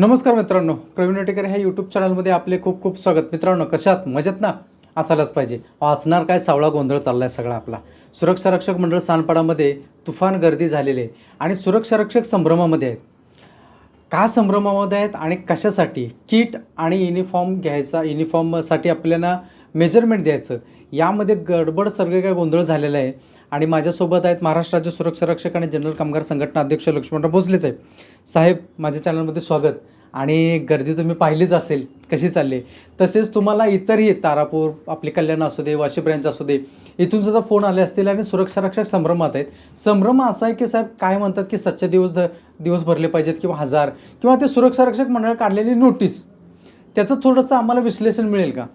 नमस्कार मित्रांनो प्रवीण अटेकर ह्या यूट्यूब चॅनलमध्ये आपले खूप खूप स्वागत. मित्रांनो कशात मजेत ना? असायलाच पाहिजे. असणार काय? सावळा गोंधळ चाललाय सगळा आपला. सुरक्षा रक्षक मंडळ सानपाडामध्ये तुफान गर्दी झालेली आहे आणि सुरक्षा रक्षक संभ्रमामध्ये आहेत. का संभ्रमामध्ये आहेत आणि कशासाठी? किट आणि युनिफॉर्म घ्यायचा युनिफॉर्मसाठी आपल्याला मेजरमेंट द्यायचं. यामध्ये गडबड सगळे काय गोंधळ झालेला आहे. आणि माझ्यासोबत आहेत महाराष्ट्र राज्य सुरक्षा रक्षक आणि जनरल कामगार संघटना अध्यक्ष लक्ष्मणराव भोसले साहेब. साहेब माझ्या चॅनलमध्ये स्वागत. आणि गर्दी तुम्ही पाहिलीच असेल कशी चालली तसेच तुम्हाला इतरही तारापूर आपली कल्याण असू दे वाशी ब्रँच असू दे इथून सुद्धा फोन आले असतील आणि सुरक्षा रक्षक संभ्रमात आहेत. संभ्रम असा आहे की साहेब काय म्हणतात की सच्चे दिवस ध- दिवस भरले पाहिजेत किंवा हजार किंवा ते सुरक्षा रक्षक मंडळ काढलेली नोटीस. त्याचं थोडंसं आम्हाला विश्लेषण मिळेल का?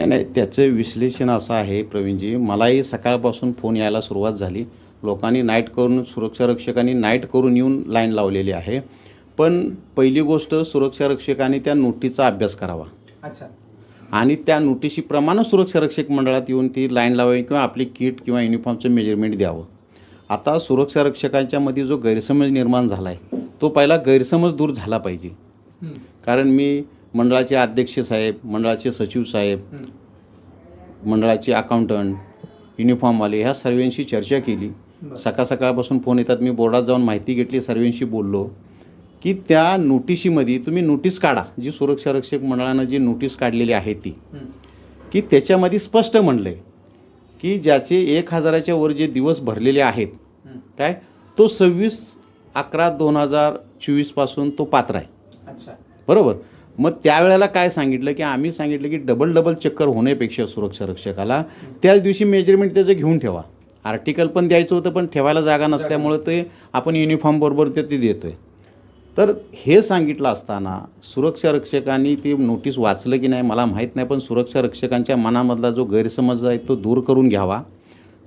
नाही नाही त्याचं विश्लेषण असं आहे प्रवीणजी. मलाही सकाळपासून फोन यायला सुरुवात झाली. लोकांनी नाईट करून सुरक्षा रक्षकांनी नाईट करून येऊन लाईन लावलेली आहे. पण पहिली गोष्ट सुरक्षा रक्षकांनी त्या नोटीसचा अभ्यास करावा. अच्छा. आणि त्या नोटिशीप्रमाणे सुरक्षा रक्षक मंडळात येऊन ती लाईन लावावी किंवा आपली किट किंवा युनिफॉर्मचं मेजरमेंट द्यावं. आता सुरक्षा रक्षकांच्या मध्ये जो गैरसमज निर्माण झाला आहे तो पहिला गैरसमज दूर झाला पाहिजे. कारण मी मंडळाचे अध्यक्ष साहेब मंडळाचे सचिव साहेब मंडळाचे अकाउंटंट युनिफॉर्मवाले ह्या सर्वांशी चर्चा केली. सकाळ सकाळपासून फोन येतात. मी बोर्डात जाऊन माहिती घेतली सर्वांशी बोललो की त्या नोटिशीमध्ये तुम्ही नोटीस काढा. जी सुरक्षा रक्षक मंडळानं जी नोटीस काढलेली आहे ती. की त्याच्यामध्ये स्पष्ट म्हणलं आहे की ज्याचे एक हजाराच्या वर जे दिवस भरलेले आहेत काय? तो सव्वीस अकरा दोन हजार चोवीसपासून तो पात्र आहे. अच्छा. बरोबर? मग त्यावेळेला काय सांगितलं की आम्ही सांगितलं की डबल डबल चक्कर होण्यापेक्षा सुरक्षा रक्षकाला त्याच दिवशी मेजरमेंट त्याचं घेऊन ठेवा. आर्टिकल पण द्यायचं होतं पण ठेवायला जागा नसल्यामुळं ते आपण युनिफॉर्म बरोबर ते ते आहे तर हे सांगितलं असताना सुरक्षा रक्षकांनी ते नोटीस वाचलं की नाही मला माहीत नाही पण सुरक्षा रक्षकांच्या मनामधला जो गैरसमज आहे तो दूर करून घ्यावा.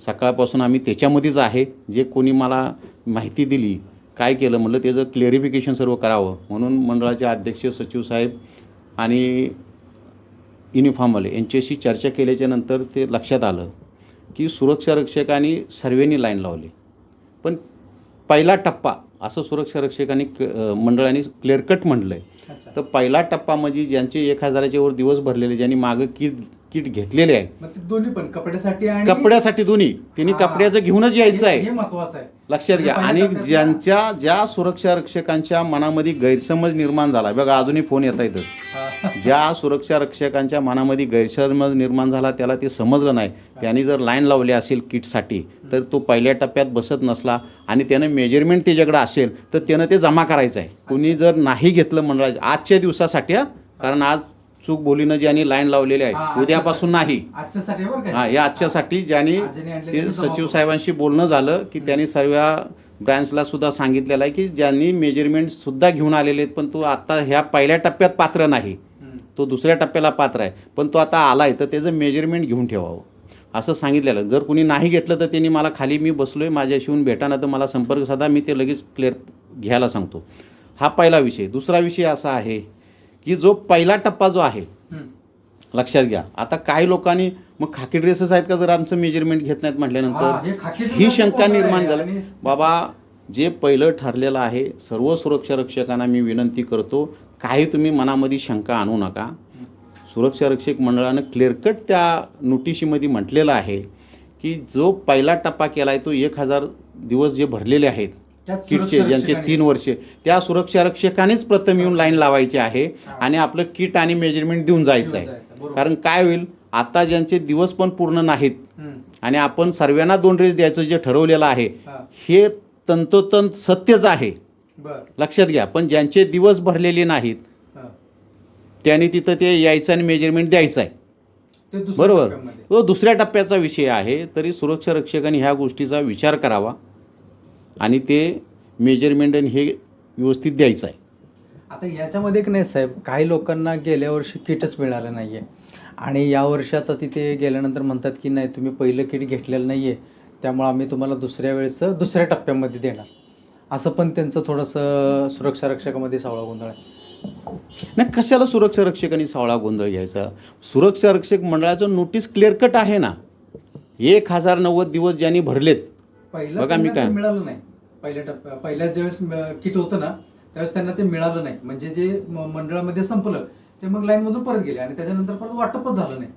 सकाळपासून आम्ही त्याच्यामध्येच आहे. जे कोणी मला माहिती दिली काय केलं म्हटलं त्याचं क्लिअरिफिकेशन सर्व करावं. म्हणून मंडळाचे अध्यक्ष सचिव साहेब आणि युनिफॉर्मवाले यांच्याशी चर्चा केल्याच्यानंतर ते लक्षात आलं की सुरक्षा रक्षकांनी सर्वांनी लाईन लावली. पण पहिला टप्पा असं सुरक्षा रक्षकांनी क- मंडळाने क्लिअर कट म्हटलं आहे तर पहिला टप्पा म्हणजे ज्यांचे एक हजाराच्या वर दिवस भरलेले ज्यांनी मागं किट किट घेतलेले आहे. मग ते दोन्ही पण कपड्यासाठी आणि कपड्यासाठी दोन्ही. त्यांनी हा. कपड्याचं घेऊनच यायचं हे- आहे महत्वाचं आहे. लक्षात घ्या. म्हणजे आणि पहिल्या टप्प्यात- ज्यांच्या ज्या सुरक्षा रक्षकांच्या मनामध्ये गैरसमज निर्माण झाला. बघा अजूनही फोन येत आहेत. हा. ज्या सुरक्षा रक्षकांच्या मनामध्ये गैरसमज निर्माण झाला त्याला ते समजलं नाही. त्यांनी जर लाईन लावली असेल किटसाठी तर तो पहिल्या टप्प्यात बसत नसला आणि त्यानं मेजरमेंट त्याच्याकडे असेल तर त्यानं ते जमा करायचं आहे. कुणी जर नाही घेतलं मंडळाच्या आजच्या दिवसासाठी हा. कारण आज चूक बोलीनं ज्यांनी लाईन लावलेली आहे उद्यापासून नाही. हा या आजच्यासाठी ज्यांनी ते सचिव. साहेबांशी बोलणं झालं की त्यांनी सर्व ब्रँचला सुद्धा सांगितलेलं आहे की ज्यांनी मेजरमेंट सुद्धा घेऊन आलेले आहेत पण तो आता ह्या पहिल्या टप्प्यात पात्र नाही. तो दुसऱ्या टप्प्याला पात्र आहे. पण तो आता आला आहे तर त्याचं मेजरमेंट घेऊन ठेवावं. असं सांगितलेलं. जर कुणी नाही घेतलं तर त्यांनी मला खाली मी बसलो आहे माझ्याशी येऊन भेटाना तर मला संपर्क साधा मी ते लगेच क्लिअर घ्यायला सांगतो. हा पहिला विषय. दुसरा विषय असा आहे की जो पहिला टप्पा जो आहे. लक्षात घ्या. आता काही लोकांनी मग खाकी ड्रेसेस आहेत का जर आमचं मेजरमेंट घेत नाहीत म्हटल्यानंतर? हे शंका निर्माण झाली. बाबा जे पहिलं ठरलेलं आहे सर्व सुरक्षा रक्षकांना मी विनंती करतो काही तुम्ही मनामध्ये शंका आणू नका. सुरक्षा रक्षक मंडळानं क्लिअर कट त्या नोटिशीमध्ये म्हटलेलं आहे की जो पहिला टप्पा केला आहे तो एक हजार दिवस जे भरलेले आहेत किटचे ज्यांचे तीन वर्षे त्या सुरक्षा रक्षकानेच प्रथम येऊन लाईन लावायची आहे. आणि आपलं किट आणि मेजरमेंट देऊन जायचं आहे. कारण काय होईल आता ज्यांचे दिवस पण पूर्ण नाहीत. आणि आपण सर्वांना दोन ड्रेस द्यायचं जे ठरवलेलं आहे हा. तंतोतंत सत्यच आहे लक्षात घ्या पण ज्यांचे दिवस भरलेले नाहीत. त्यांनी तिथं ते यायचं आणि मेजरमेंट द्यायचं आहे बरोबर. तो दुसऱ्या टप्प्याचा विषय आहे तरी सुरक्षा रक्षकांनी ह्या गोष्टीचा विचार करावा आणि ते मेजरमेंट आणि हे व्यवस्थित द्यायचं आहे. आता याच्यामध्ये एक नाही साहेब काही लोकांना गेल्या वर्षी किटच मिळालं नाही आहे आणि या वर्षी आता तिथे गेल्यानंतर म्हणतात की नाही तुम्ही पहिलं किट घेतलेलं नाही आहे त्यामुळे आम्ही तुम्हाला दुसऱ्या वेळेचं दुसऱ्या टप्प्यामध्ये देणार. असं पण त्यांचं थोडंसं सुरक्षा रक्षकामध्ये सावळा गोंधळ आहे. नाही कशाला सुरक्षा रक्षकांनी सावळा गोंधळ घ्यायचा? सुरक्षा रक्षक मंडळाचं नोटीस क्लिअर कट आहे ना. एक हजार नव्वद दिवस ज्यांनी भरलेत पहिलं बघा मी काय- मिळालं नाही. पहिल्या टप्प्या पहिल्या ज्यावेळेस किट होतं ना त्यावेळेस त्यांना ते मिळालं नाही. म्हणजे जे मंडळामध्ये संपलं ते मग लाईन मधून परत गेले आणि त्याच्यानंतर परत वाटपच झालं नाही.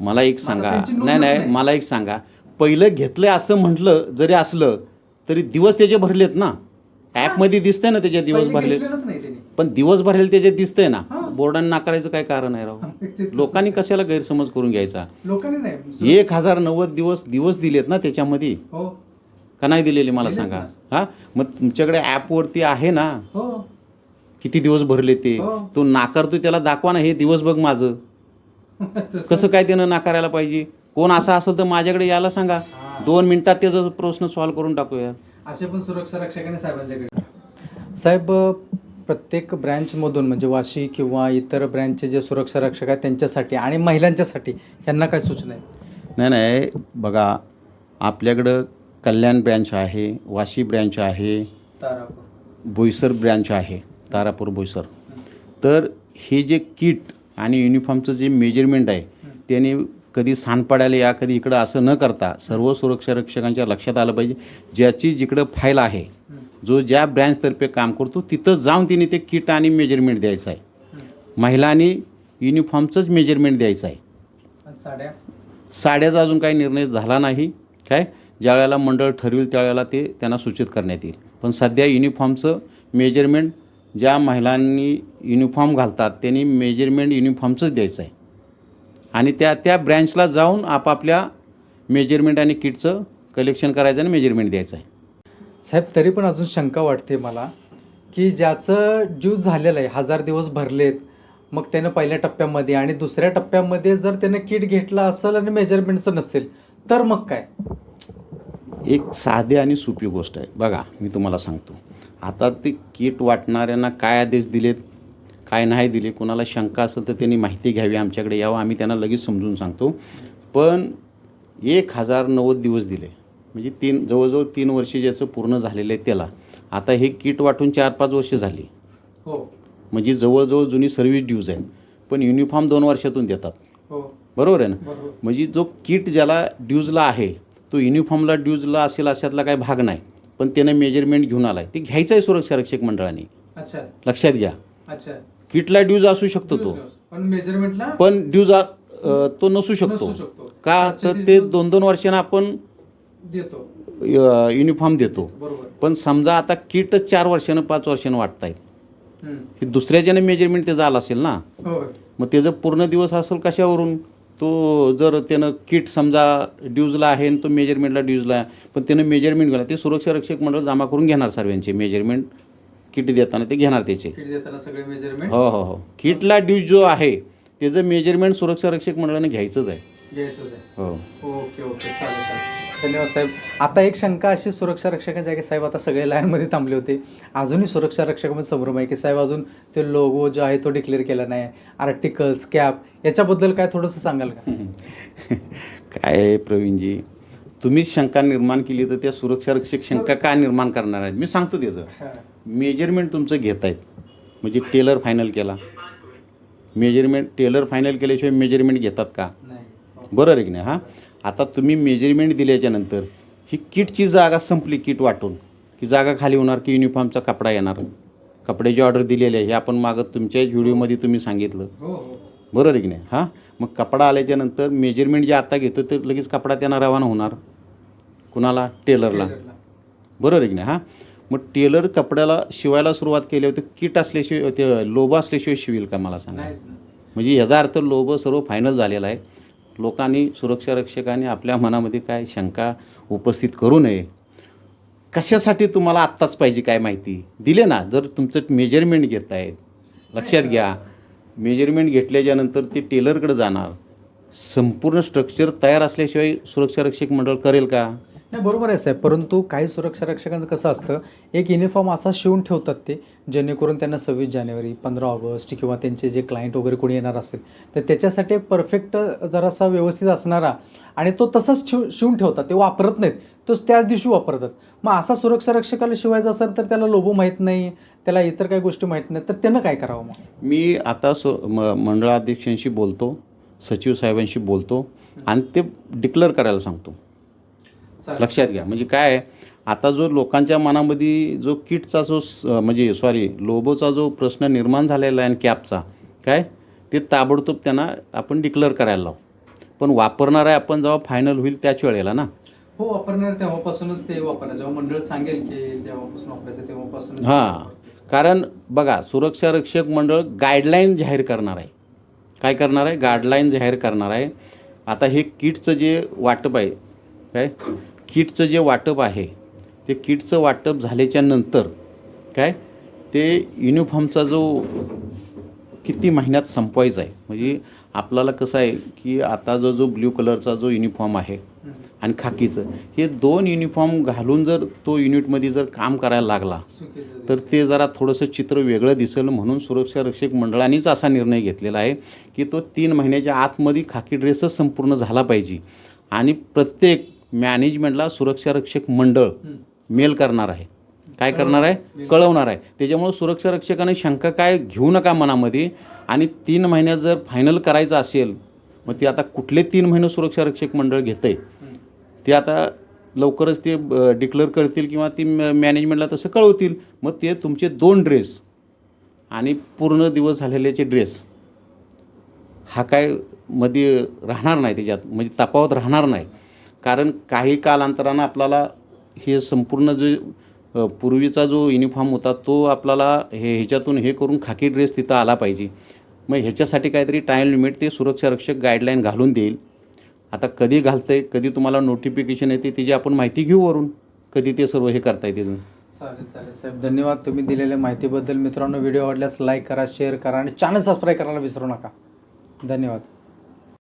मला एक सांगा. नाही नाही. मला एक सांगा. पहिलं घेतलंय असं म्हटलं जरी असलं तरी दिवस त्याचे भरलेत ना. ॲपमध्ये दिसतंय ना त्याचे दिवस भरले पण दिवस भरलेले त्याचे दिसतंय ना. बोर्डाने नाकारायचं काय कारण आहे राव? लोकांनी. कशाला गैरसमज करून घ्यायचा? लोकांनी नाही. एक हजार नव्वद दिवस दिवस दिलेत ना त्याच्यामध्ये. हो. का नाही दिलेले मला दिलेत सांगा? हा? मग तुमच्याकडे ॲपवरती आहे ना? हो. किती दिवस भरले ते? हो. तो नाकारतो त्याला दाखवा ना हे दिवस बघ माझं. तसं- कसं काय त्यानं नाकारायला पाहिजे? कोण असं असेल तर माझ्याकडे यायला सांगा. हा. दोन मिनिटात त्याचा प्रश्न सॉल्व्ह करून टाकूया. असे पण सुरक्षा रक्षकाने साहेबांच्याकडे साहेब प्रत्येक ब्रँचमधून म्हणजे वाशी किंवा इतर ब्रँचचे जे सुरक्षा रक्षक आहेत त्यांच्यासाठी आणि महिलांच्यासाठी यांना काय सूचना आहे नाही नाही. बघा आपल्याकडं कल्याण ब्रँच आहे वाशी ब्रँच आहे बोईसर ब्रँच आहे तारापूर बोईसर. तर हे जे किट आणि युनिफॉर्मचं जे मेजरमेंट आहे त्याने कधी सांडपाड्याला या कधी इकडं असं न करता सर्व सुरक्षा रक्षकांच्या लक्षात आलं पाहिजे. ज्याची जिकडं फाईल आहे जो ज्या ब्रँचतर्फे काम करतो तिथं जाऊन तिने ते किट आणि मेजरमेंट द्यायचं आहे. महिलांनी युनिफॉर्मचंच मेजरमेंट द्यायचं आहे. साड्या? साड्याचा अजून काही निर्णय झाला नाही. काय? ज्या वेळेला मंडळ ठरवेल त्यावेळेला ते त्यांना सूचित करण्यात येईल. पण सध्या युनिफॉर्मचं मेजरमेंट ज्या महिलांनी युनिफॉर्म घालतात त्यांनी मेजरमेंट युनिफॉर्मचंच द्यायचं आहे. आणि त्या त्या ब्रँचला जाऊन आपापल्या मेजरमेंट आणि किटचं कलेक्शन करायचं आणि मेजरमेंट द्यायचं आहे. साहेब तरी पण अजून शंका वाटते मला की ज्याचं ज्यूस झालेलं आहे हजार दिवस भरलेत मग त्यानं पहिल्या टप्प्यामध्ये आणि दुसऱ्या टप्प्यामध्ये जर त्यानं किट घेतलं असेल आणि मेजरमेंटचं नसेल तर मग काय? एक साधी आणि सोपी गोष्ट आहे. बघा मी तुम्हाला सांगतो. आता ते किट वाटणाऱ्यांना काय आदेश दिलेत काय नाही दिले कोणाला शंका असेल तर त्यांनी माहिती घ्यावी आमच्याकडे यावं आम्ही त्यांना लगेच समजून सांगतो. पण एक हजार नव्वद दिवस दिले. म्हणजे तीन जवळजवळ तीन वर्ष ज्याचं पूर्ण झालेलं आहे त्याला. आता हे किट वाटून चार पाच वर्ष झाली. हो. म्हणजे जवळजवळ जुनी सर्व्हिस ड्यूज आहेत. पण युनिफॉर्म दोन वर्षातून देतात. हो. बरोबर आहे ना? म्हणजे जो किट ज्याला ड्यूजला आहे तो युनिफॉर्मला ड्यूजला असेल अशातला काही भाग नाही. पण त्यानं मेजरमेंट घेऊन आला आहे ते घ्यायचं आहे सुरक्षा रक्षक मंडळाने. अच्छा. लक्षात घ्या. अच्छा. किटला ड्यूज असू शकतो तो. पण मेजरमेंटला पण ड्यूज तो नसू शकतो. का? तर ते दोन दोन वर्षानं आपण देतो. युनिफॉर्म देतो. पण समजा आता किटच चार वर्षानं पाच वर्षानं वाटतायत. दुसऱ्याच्याने मेजरमेंट त्याचं आलं असेल ना? मग त्याचं पूर्ण दिवस असेल कशावरून? तो जर त्यानं किट समजा ड्यूजला आहे आणि तो मेजरमेंटला ड्यूजला आहे पण त्यानं मेजरमेंट घेणार ते सुरक्षा रक्षक मंडळ जमा करून घेणार सर्वांचे मेजरमेंट किट देताना ते घेणार त्याचे. मेजरमेंट? हो हो हो. किटला ड्यूज जो आहे त्याचं मेजरमेंट सुरक्षा रक्षक मंडळाने घ्यायचंच आहे. घ्यायचंच आहे. हो. Okay okay. चालेल चालेल. धन्यवाद साहेब. आता एक शंका अशी सुरक्षा रक्षकांची आहे की साहेब आता सगळे लाईनमध्ये थांबले होते. अजूही सुरक्षा रक्षकामध्ये संभ्रम आहे की साहेब अजून ते लोगो जो आहे तो डिक्लेअर केला नाही. आर्टिकल्स कॅप याच्याबद्दल काय थोडंसं सांगाल का? काय आहे प्रवीणजी? तुम्हीच शंका निर्माण केली तर त्या सुरक्षा रक्षक शंका का निर्माण करणार आहेत? मी सांगतो त्याचं. मेजरमेंट तुमचं घेत आहेत. म्हणजे टेलर फायनल केला. मेजरमेंट टेलर फायनल केल्याशिवाय मेजरमेंट घेतात का? बरोबर आहे की नाही हां? आता तुम्ही मेजरमेंट दिल्याच्यानंतर ही किटची जागा संपली किट वाटून. की जागा खाली होणार की युनिफॉर्मचा कपडा येणार? कपड्याची ऑर्डर दिलेली आहे हे आपण मागं तुमच्याच व्हिडिओमध्ये तुम्ही सांगितलं. हो हो. बरोबर आहे की नाही? हां? मग कपडा आल्याच्यानंतर मेजरमेंट जे आता घेतो ते लगेच कपडा त्यांना रवाना होणार. कुणाला? टेलरला. बरोबर आहे की नाही? हां? मग टेलर कपड्याला शिवायला सुरुवात केली होती किट असल्याशिवाय ते लोबो असल्याशिवाय शिवेल का मला सांगा. म्हणजे याचा अर्थ लोभ सर्व फायनल झालेला आहे. लोकांनी सुरक्षारक्षकांनी आपल्या मनामध्ये काय शंका उपस्थित करू नये कशासाठी तुम्हाला आत्ताच पाहिजे काय माहिती? दिले ना जर तुमचं मेजरमेंट घेत आहेत लक्षात घ्या मेजरमेंट घेतल्याच्यानंतर ते टेलरकडे जाणार. संपूर्ण स्ट्रक्चर तयार असल्याशिवाय सुरक्षारक्षक मंडळ करेल का? नाही बरोबर आहे साहेब. परंतु काही सुरक्षा रक्षकांचं कसं असतं एक युनिफॉर्म असा शिवून ठेवतात ते जेणेकरून त्यांना सव्वीस जानेवारी पंधरा ऑगस्ट किंवा त्यांचे जे क्लायंट वगैरे कोणी येणार असेल तर त्याच्यासाठी एक परफेक्ट जरासा व्यवस्थित असणारा आणि तो तसाच शिव शिवून ठेवतात. ते वापरत नाहीत. तोच त्याच दिवशी वापरतात. मग असा सुरक्षा रक्षकाला शिवायचा असेल तर त्याला लोबो माहीत नाही त्याला इतर काही गोष्टी माहीत नाहीत तर त्यानं काय करावं मग? मी आता सु म मंडळाध्यक्षांशी बोलतो सचिव साहेबांशी बोलतो आणि ते डिक्लेअर करायला सांगतो. लक्षात घ्या. म्हणजे काय आहे, आता जो लोकांच्या मनामध्ये जो किटचा जो म्हणजे सॉरी लोबोचा जो प्रश्न निर्माण झालेला आहे आणि कॅपचा काय? ते ताबडतोब त्यांना आपण डिक्लेअर करायला लावू. पण वापरणार आहे आपण जेव्हा फायनल होईल त्याच वेळेला ना? हो वापरणार तेव्हापासूनच ते वापरणार. जेव्हा मंडळ सांगेल की तेव्हापासून वापरायचं तेव्हापासून हां. कारण बघा सुरक्षा रक्षक मंडळ गाईडलाईन जाहीर करणार आहे. काय करणार आहे? गाईडलाईन जाहीर करणार आहे. आता हे किटचं जे वाटप आहे काय? किटचं जे वाटप आहे ते किटचं वाटप झाल्याच्यानंतर काय ते युनिफॉर्मचा जो किती महिन्यात संपवायचा आहे म्हणजे आपल्याला कसं आहे की आता जो जो ब्ल्यू कलरचा जो युनिफॉर्म आहे आणि खाकीचं हे दोन युनिफॉर्म घालून जर तो युनिटमध्ये जर काम करायला लागला तर ते जरा थोडंसं चित्र वेगळं दिसेल म्हणून सुरक्षा रक्षक मंडळानेच असा निर्णय घेतलेला आहे की तो तीन महिन्याच्या आतमध्ये खाकी ड्रेसच संपूर्ण झाला पाहिजे. आणि प्रत्येक मॅनेजमेंटला सुरक्षा रक्षक मंडळ. मेल करणार आहे. काय करणार आहे? कळवणार आहे. त्याच्यामुळं सुरक्षा रक्षकाने शंका काय घेऊ नका मनामध्ये. आणि तीन महिन्यात जर फायनल करायचं असेल मग ते आता कुठले तीन महिने सुरक्षा रक्षक मंडळ घेतंय? हम्म. ते आता लवकरच ते डिक्लेअर करतील किंवा ती म- मॅनेजमेंटला तसं कळवतील. मग ते तुमचे दोन ड्रेस आणि पूर्ण दिवस झालेल्याचे ड्रेस हा काय मध्ये राहणार नाही त्याच्यात. म्हणजे तफावत राहणार नाही. कारण काही कालांतरानं आपल्याला हे संपूर्ण जे पूर्वीचा जो युनिफॉर्म होता तो आपल्याला हे ह्याच्यातून हे करून खाकी ड्रेस तिथं आला पाहिजे. मग ह्याच्यासाठी काहीतरी टाईम लिमिट ते सुरक्षा रक्षक गाईडलाईन घालून देईल. आता कधी घालतंय कधी तुम्हाला नोटिफिकेशन येते त्याची आपण माहिती घेऊ वरून कधी ते सर्व हे करता येते चालेल चालेल साहेब. धन्यवाद तुम्ही दिलेल्या माहितीबद्दल. मित्रांनो व्हिडिओ आवडल्यास लाईक करा शेअर करा आणि चॅनल सबस्क्राईब करायला विसरू नका. धन्यवाद.